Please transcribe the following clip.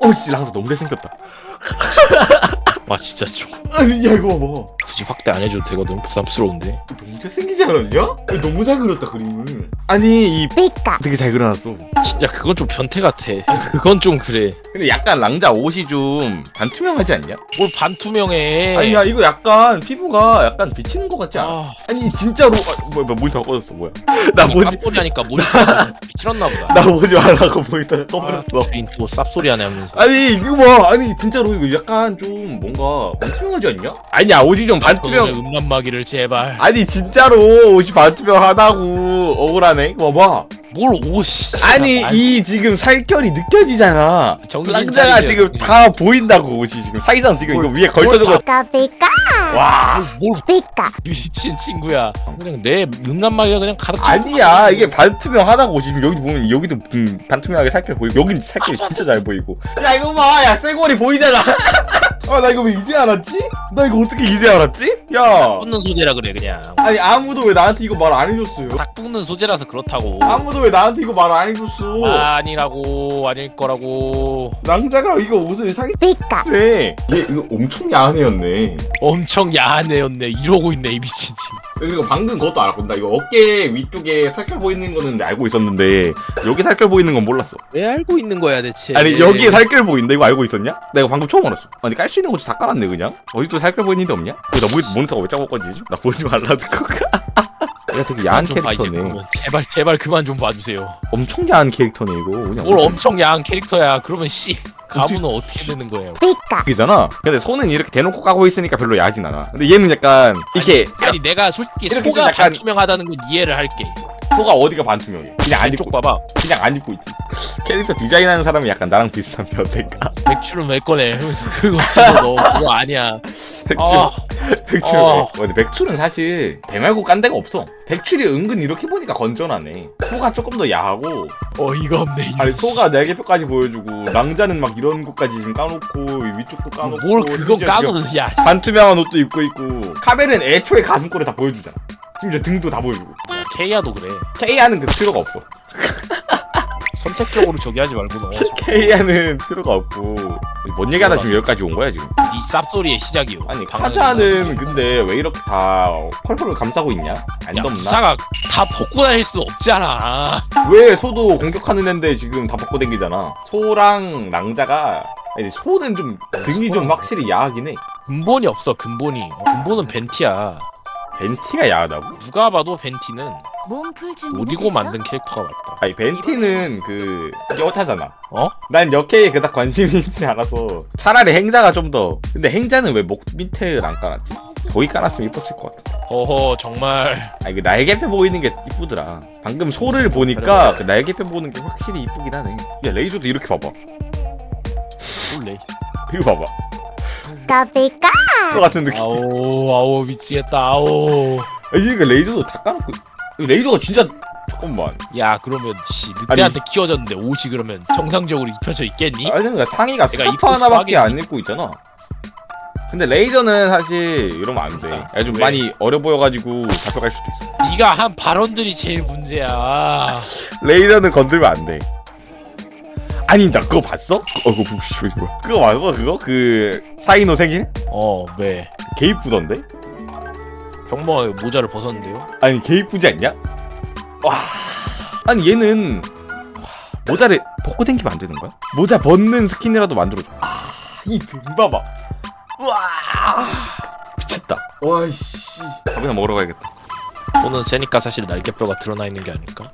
어씨 랑사 너무 잘생겼다. 와 진짜 좀. 아니 야 이거 봐봐 굳이 확대 안 해줘도 되거든. 부담스러운데. 너무 잘생기지 않았냐? 너무 잘 그렸다 그림을. 아니 이 삐까. 되게 잘 그려놨어? 진짜 그건 좀 변태 같아. 그건 좀 그래. 근데 약간 랑자 옷이 좀 반투명하지 않냐? 뭘 반투명해. 아니 야 이거 약간 피부가 약간 비치는 것 같지 않아? 아, 아니 진짜로 아, 뭐야 뭐야 모니터가 꺼졌어 뭐야? 나 뭐지 깜소리 하니까 모니터가 미칠었나 보다. 나 보지 말라고 모니터가 아, 꺼버렸어. 주인 또 쌉소리 하네 하면서. 아니 이거 봐. 아니 진짜로 이거 약간 좀 뭔가 반투명하지 않냐? 아니야 옷이 좀 반투명 음란 마기를 제발. 아니 진짜로 옷이 반투명 하다고 억울하네? 이거 봐봐 뭘 옷이 아니 이 지금 살결이 느껴지잖아. 정신 랑자가 차리게. 지금 다 보인다고 옷이 지금. 사이상 지금 이거 위에 걸쳐준 거 삐까 삐까 와. 뭘 삐까? 미친 친구야. 그냥 내 음란 마기가 그냥 가득 아니야. 이게 반투명 하다고 옷이 지금 여기 보면 여기도 음, 반투명하게 살결 보이고 여긴 살결이 진짜 잘 보이고. 야 이거 봐야 쇠고리 보이잖아 아 나 이거 왜 이제 알았지? 나 이거 어떻게 이제 알았지? 야. 붙는 소재라 그래 그냥. 아니 아무도 왜 나한테 이거 말 안 해줬어요? 딱 붙는 소재라서 그렇다고. 아무도 왜 나한테 이거 말 안 해줬어? 아니라고 아닐 거라고. 랑자가 이거 옷을 사겠대 삐까. 얘 이거 엄청 야한 애였네. 엄청 야한 애였네. 이러고 있네 이 미친 친 그리고 방금 그것도 알았고 나 이거 어깨 위쪽에 살결 보이는 거는 알고 있었는데 여기 살결 보이는 건 몰랐어 왜 알고 있는 거야 대체 아니 여기에 살결 보인다 이거 알고 있었냐? 나 이거 방금 처음 알았어 아니 깔 수 있는 곳이 다 깔았네 그냥 어디 또 살결 보이는 데 없냐? 왜나 모니- 모니터가 왜 작업 꺼지지? 나 보지 말라는 건가? 얘가 되게 야한 좀 봐, 이제 캐릭터네 그러면. 제발 제발 그만 좀 봐주세요 엄청 야한 캐릭터네 이거 그냥 뭘 엄청 야한 캐릭터야 그러면 씨 가문은 어떻게 되는 거예요? 삐까. 이잖아. 근데 손은 이렇게 대놓고 까고 있으니까 별로 야하진 않아. 근데 얘는 약간 이렇게 아니 내가 솔직히 이렇게 소가 좀 약간- 반투명하다는 건 이해를 할게. 소가 어디가 반투명해? 그냥 안쪽 입고 봐봐. 그냥 안 입고 있지. 캐릭터 디자인하는 사람이 약간 나랑 비슷한 편인가 백출은 왜 꺼내? 그거 진짜 너. 그거 아니야 백출 아, 백출 어. 근데 백출은 사실 배 말고 깐 데가 없어. 백출이 은근 이렇게 보니까 건전하네. 소가 조금 더 야하고. 어이가 없네 아니 소가 날개뼈까지 보여주고 랑자는 막 이런 곳까지 지금 까놓고 이 위쪽도 까놓고 뭘 그거 까놓은 야. 반투명한 옷도 입고 있고 카벨은 애초에 가슴골을 다 보여주잖아. 심지어 등도 다 보여주고. 케이아도 그래. 케이아는 그 필요가 없어 선택적으로 저기 하지 말고 너. 케이아는 필요가 없고. 뭔 얘기하다 지금 여기까지 온 거야 지금? 이 쌉소리의 시작이요. 아니 카자는 근데 왜 이렇게 다 펄펄을 감싸고 있냐? 안 야 덥나? 부사가 다 벗고 다닐 수 없잖아. 왜 소도 공격하는 애인데 지금 다 벗고 댕기잖아? 소랑 랑자가 아니 소는 좀 등이 좀 확실히 야하긴 해. 근본이 없어 근본이. 근본은 벤티야. 벤티가 야하다고? 누가 봐도 벤티는 몸풀 준비 노리고 만든 캐릭터가 맞다. 아니 벤티는 그 여타잖아. 어? 난 역해에 그닥 관심이 있지 않아서 차라리 행자가 좀 더. 근데 행자는 왜 목 밑에를 안 깔았지? 거기 깔았으면 이뻤을 것 같아. 어허 정말. 아니 그 날개뼈 보이는 게 이쁘더라. 방금 소를 보니까 그 날개뼈 보는 게 확실히 이쁘긴 하네. 야 레이저도 이렇게 봐봐. 놀래 이거 봐봐. 소 같은 느낌. 아오 아오 미치겠다. 아오. 아니 이거 레이저도 다 까놓고 이거 레이저가 진짜 잠깐만 야 그러면 씨 늑대한테 키워졌는데 옷이 그러면 정상적으로 입혀져 있겠니? 아니 그러니까 상의가 내가 스카프 입고 하나밖에 안 입고 있잖아 근데 레이저는 사실 이러면 안 돼 야, 좀 왜? 많이 어려 보여가지고 잡혀갈 수도 있어 네가 한 발언들이 제일 문제야 아, 레이저는 건들면 안 돼 아니 나 그거 봤어? 그- 어 그거 뭐- 뭐야 그거 봤어 그거? 그 사이노 생일? 어 왜? 개 이쁘던데? 병모가 모자를 벗었는데요? 아니 개 이쁘지 않냐? 와 아니 얘는 와, 모자를 벗고 댕기면 안 되는 거야? 모자 벗는 스킨이라도 만들어줘 아이등 봐봐 와 미쳤다 와이씨 밥이나 먹으러 가야겠다 손은 세니까 사실 날개뼈가 드러나 있는 게 아닐까?